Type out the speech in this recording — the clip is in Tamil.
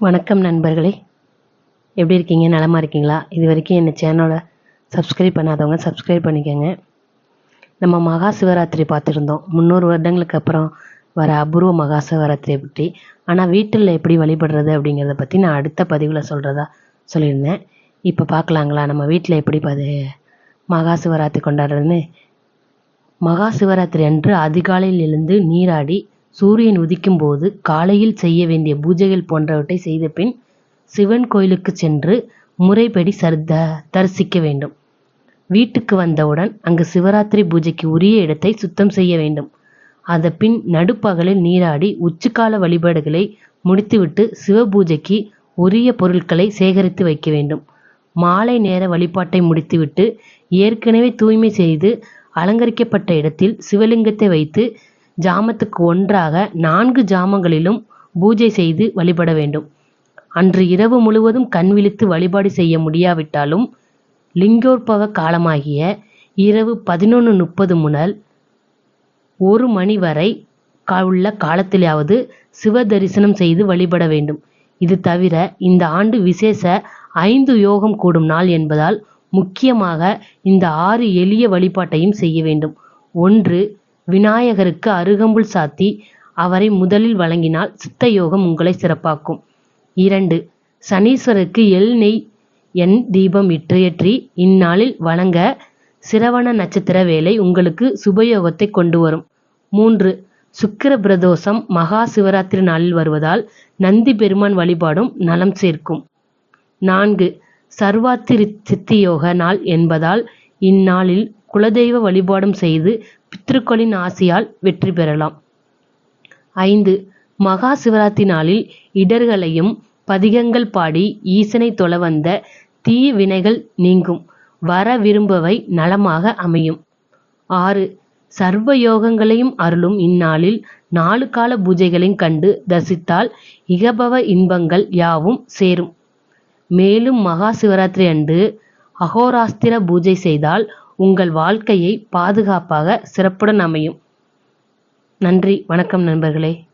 வணக்கம் நண்பர்களே. எப்படி இருக்கீங்க? நலமாக இருக்கீங்களா? இது வரைக்கும் என்ன சேனலை சப்ஸ்கிரைப் பண்ணாதவங்க சப்ஸ்கிரைப் பண்ணிக்கோங்க. நம்ம மகா சிவராத்திரி பார்த்துருந்தோம். முந்நூறு வருடங்களுக்கு அப்புறம் வர அபூர்வ மகா சிவராத்திரியை பற்றி. ஆனால் வீட்டில் எப்படி வழிபடுறது அப்படிங்கிறத பற்றி நான் அடுத்த பதிவில் சொல்கிறதா சொல்லியிருந்தேன். இப்போ பார்க்கலாங்களா? நம்ம வீட்டில் எப்படி பது மகா சிவராத்திரி கொண்டாடுறதுன்னு? மகா சிவராத்திரி அன்று அதிகாலையில் எழுந்து நீராடி சூரியன் உதிக்கும் போது காலையில் செய்ய வேண்டிய பூஜைகள் போன்றவற்றை செய்த பின் சிவன் கோயிலுக்கு சென்று முறைப்படி சர்த தரிசிக்க வேண்டும். வீட்டுக்கு வந்தவுடன் அங்கு சிவராத்திரி பூஜைக்கு உரிய இடத்தை சுத்தம் செய்ய வேண்டும். அதன்பின் நடுப்பகலில் நீராடி உச்சிக்கால வழிபாடுகளை முடித்துவிட்டு சிவபூஜைக்கு உரிய பொருட்களை சேகரித்து வைக்க வேண்டும். மாலை நேர வழிபாட்டை முடித்துவிட்டு ஏற்கனவே தூய்மை செய்து அலங்கரிக்கப்பட்ட இடத்தில் சிவலிங்கத்தை வைத்து ஜாமத்துக்கு ஒன்றாக நான்கு ஜாமங்களிலும் பூஜை செய்து வழிபட வேண்டும். அன்று இரவு முழுவதும் கண் விழித்து வழிபாடு செய்ய முடியாவிட்டாலும் லிங்கோற்பவ காலமாகிய இரவு பதினொன்று முப்பது முதல் ஒரு மணி வரை கா- உள்ள காலத்திலாவது சிவ தரிசனம் செய்து வழிபட வேண்டும். இது தவிர இந்த ஆண்டு விசேஷ ஐந்து யோகம் கூடும் நாள் என்பதால் முக்கியமாக இந்த ஆறு எளிய வழிபாட்டையும் செய்ய வேண்டும். ஒன்று விநாயகருக்கு அருகம்புல் சாத்தி அவரை முதலில் வழங்கினால் சித்த யோகம் உங்களை சிறப்பாக்கும். இரண்டு சனீஸ்வருக்கு எல் நெய் எண் தீபம் இற்றேற்றி இந்நாளில் வணங்க சிரவண நட்சத்திர வேலை உங்களுக்கு சுபயோகத்தை கொண்டு வரும். மூன்று சுக்கிர பிரதோஷம் மகா சிவராத்திரி நாளில் வருவதால் நந்தி பெருமான் வழிபாடும் நலம் சேர்க்கும். நான்கு சர்வாத்திரி சித்தியோக நாள் என்பதால் இந்நாளில் குலதெய்வ வழிபாடும் செய்து பித்ருக்களின் ஆசியால் வெற்றி பெறலாம். ஐந்து மகா சிவராத்திரி நாளில் இடர்களையும் பதிகங்கள் பாடி ஈசனை தொழ வந்த தீய வினைகள் நீங்கும். வர விரும்பவை நலமாக அமையும். ஆறு சர்வ யோகங்களையும் அருளும் இந்நாளில் நாலு கால பூஜைகளையும் கண்டு தரிசித்தால் இகபவ இன்பங்கள் யாவும் சேரும். மேலும் மகா சிவராத்திரி அன்று அகோராஸ்திர பூஜை செய்தால் உங்கள் வாழ்க்கையை பாதுகாப்பாக சிறப்புடன் அமையும். நன்றி. வணக்கம் நண்பர்களே.